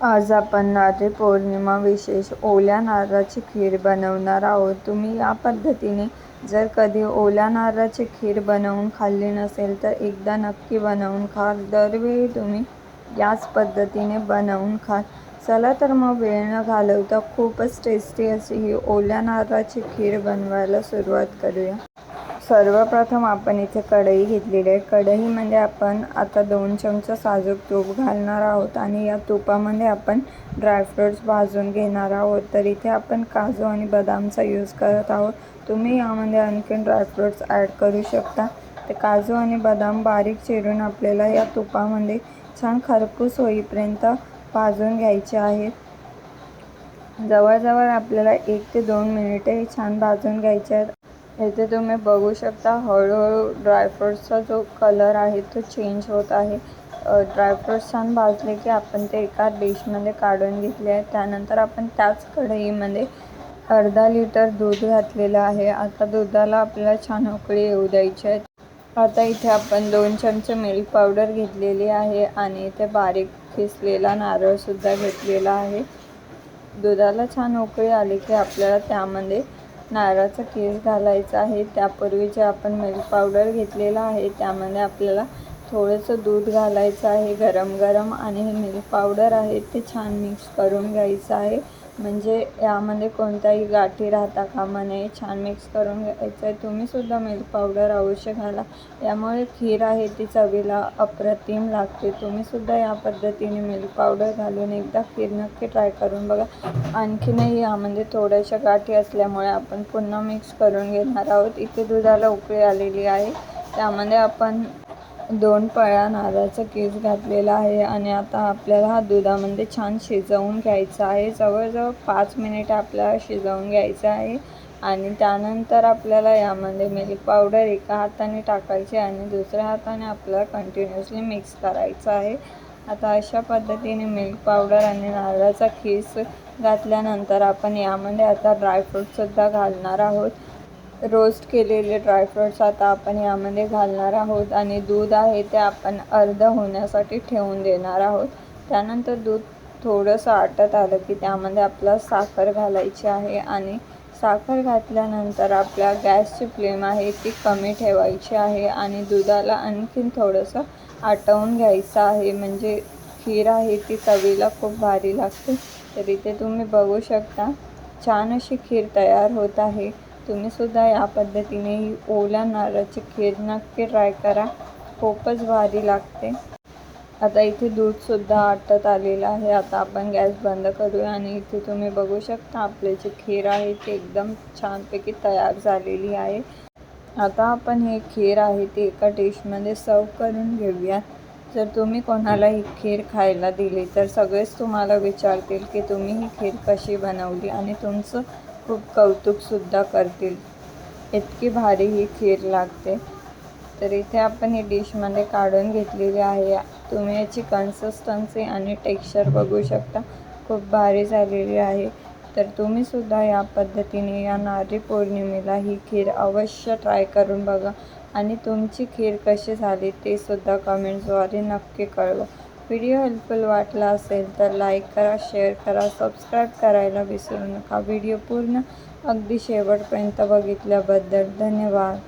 आज आपण नारळी पौर्णिमा विशेष ओल्या नारळाची खीर बनवणार आहोत. तुम्ही या पद्धतीने जर कधी ओल्या नारळाची खीर बनवून खाल्ली नसेल तर एकदा नक्की बनवून खा. दरवेळी तुम्ही याच पद्धतीने बनवून खा. चला तर मग वेळ न घालवता खूपच टेस्टी अशी ही ओल्या नारळाची खीर बनवायला सुरुवात करूया. सर्वप्रथम आपण इथे कढई घेतलेली आहे. कढईमध्ये आपण आता दोन चमचा साजूक तूप घालणार आहोत आणि या तुपामध्ये आपण ड्रायफ्रुट्स भाजून घेणार आहोत. तर इथे आपण काजू आणि बदामचा यूज करत आहोत. तुम्ही यामध्ये आणखीन ड्रायफ्रुट्स ॲड करू शकता. ते काजू आणि बदाम बारीक चिरून आपल्याला या तुपामध्ये छान खरपूस होईपर्यंत भाजून घ्यायचे आहेत. जवळजवळ आपल्याला एक ते दोन मिनिटे छान भाजून घ्यायचे आहेत. इथे तुम्ही बघू शकता हळूहळू ड्रायफ्रुट्सचा जो कलर आहे तो चेंज होत आहे. ड्रायफ्रुट्स छान भाजले की आपण ते एका डिशमध्ये काढून घेतले आहे. त्यानंतर आपण त्याच कढईमध्ये अर्धा लिटर दूध घातलेलं आहे. आता दुधाला आपल्याला छान उकळी येऊ द्यायची आहे. आता इथे आपण दोन चमचे मिल्क पावडर घेतलेली आहे आणि इथे बारीक किसलेला नारळसुद्धा घेतलेला आहे. दुधाला छान उकळी आली की आपल्याला त्यामध्ये नारळाचा केस घालायचा आहे. त्यापूर्वी जे आपण मिल्क पावडर घेतलेलं आहे त्यामध्ये आपल्याला थोडंसं दूध घालायचं आहे गरम गरम आणि हे मिल्क पावडर आहे ते छान मिक्स करून घ्यायचं आहे. म्हणजे यामध्ये कोणत्याही गाठी राहता कामा नये. छान मिक्स करून घ्यायचं आहे. तुम्हीसुद्धा मिल्क पावडर अवश्य घाला. यामुळे खीर आहे ती चवीला अप्रतिम लागते. तुम्हीसुद्धा या पद्धतीने मिल्क पावडर घालून एकदा खीर नक्की ट्राय करून बघा. आणखीनही यामध्ये थोड्याशा गाठी असल्यामुळे आपण पुन्हा मिक्स करून घेणार आहोत. इथे दुधाला उकळी आलेली आहे. त्यामध्ये आपण दोन पळ्या नारळाचा केस घातलेला आहे आणि आता आपल्याला हा दुधामध्ये छान शिजवून घ्यायचा आहे. जवळजवळ पाच मिनिट आपल्याला शिजवून घ्यायचं आहे आणि त्यानंतर आपल्याला यामध्ये मिल्क पावडर एका हाताने टाकायची आणि दुसऱ्या हाताने आपल्याला कंटिन्युअसली मिक्स करायचं आहे. आता अशा पद्धतीने मिल्क पावडर आणि नारळाचा खीस घातल्यानंतर आपण यामध्ये आता ड्रायफ्रूटसुद्धा घालणार आहोत. रोस्ट केलेले ड्रायफ्रुट्स आता आपण यामध्ये घालणार आहोत आणि दूध आहे ते आपण अर्ध होण्यासाठी ठेवून देणार आहोत. त्यानंतर दूध थोडंसं आटत आलं की त्यामध्ये आपल्याला साखर घालायची आहे आणि साखर घातल्यानंतर आपल्या गॅसची फ्लेम आहे ती कमी ठेवायची आहे आणि दुधाला आणखीन थोडंसं आटवून घ्यायचं आहे. म्हणजे खीर आहे ती चवीला खूप भारी लागते. तर इथे तुम्ही बघू शकता छान अशी खीर तयार होत आहे. तुम्हीसुद्धा या पद्धतीने ही ओल्या नारळाची खीर नक्की ट्राय करा. खूपच भारी लागते. आता इथे दूधसुद्धा आटत आलेलं आहे. आता आपण गॅस बंद करूया आणि इथे तुम्ही बघू शकता आपले जे खीर आहे ती एकदम छानपैकी तयार झालेली आहे. आता आपण हे खीर आहे ती एका डिशमध्ये सर्व करून घेऊया. जर तुम्ही कोणाला ही खीर खायला दिली तर सगळेच तुम्हाला विचारतील की तुम्ही ही खीर कशी बनवली आणि तुमचं खूप कौतुकसुद्धा करतील. इतकी भारी ही खीर लागते. तर इथे आपण ही डिशमध्ये काढून घेतलेली आहे. तुम्ही याची कन्सिस्टन्सी आणि टेक्स्चर बघू शकता. खूप भारी झालेली आहे. तर तुम्हीसुद्धा या पद्धतीने या नारळी पौर्णिमेला ही खीर अवश्य ट्राय करून बघा आणि तुमची खीर कशी झाली ते सुद्धा कमेंट्सद्वारे नक्की कळवा. व्हिडिओ हेल्पफुल वाटला असेल तर लाईक करा, शेअर करा, सबस्क्राईब करायला विसरू नका. व्हिडिओ पूर्ण अगदी शेवटपर्यंत बघितल्याबद्दल धन्यवाद.